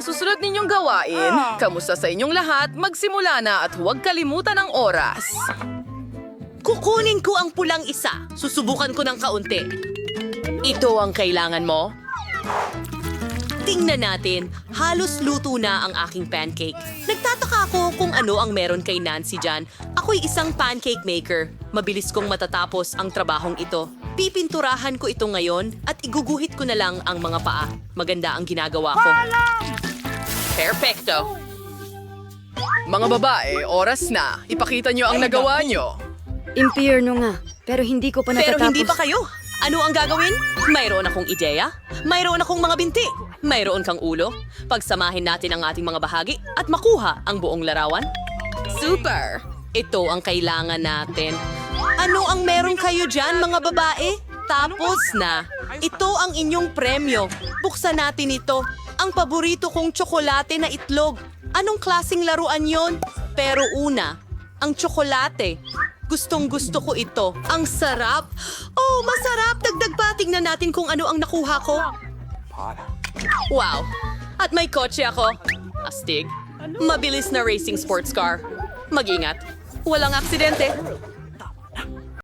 Susunod ninyong gawain, kamusta sa inyong lahat, magsimula na at huwag kalimutan ang oras. Kukunin ko ang pulang isa. Susubukan ko ng kaunti. Ito ang kailangan mo? Tingnan natin, halos luto na ang aking pancake. Nagtataka ako kung ano ang meron kay Nancy dyan. Ako'y isang pancake maker. Mabilis kong matatapos ang trabahong ito. Pipinturahan ko ito ngayon at iguguhit ko na lang ang mga paa. Maganda ang ginagawa ko. Perfecto. Mga babae, oras na. Ipakita nyo ang nagawa nyo. Impyerno nga, pero hindi ko pa Pero natatapos. hindi pa kayo. Ano ang gagawin? Mayroon akong ideya. Mayroon akong mga binti. Mayroon kang ulo. Pagsamahin natin ang ating mga bahagi at makuha ang buong larawan. Super! Ito ang kailangan natin. Ano ang meron kayo dyan, mga babae? Tapos na. Ito ang inyong premyo. Buksan natin ito. Ang paborito kong tsokolate na itlog. Anong klasing laruan yon? Pero una, ang tsokolate. Gustong gusto ko ito. Ang sarap. Oh, masarap. Dagdag pa. Tingnan natin kung ano ang nakuha ko. Wow. At may kotse ako. Astig. Mabilis na racing sports car. Mag-ingat. Walang aksidente.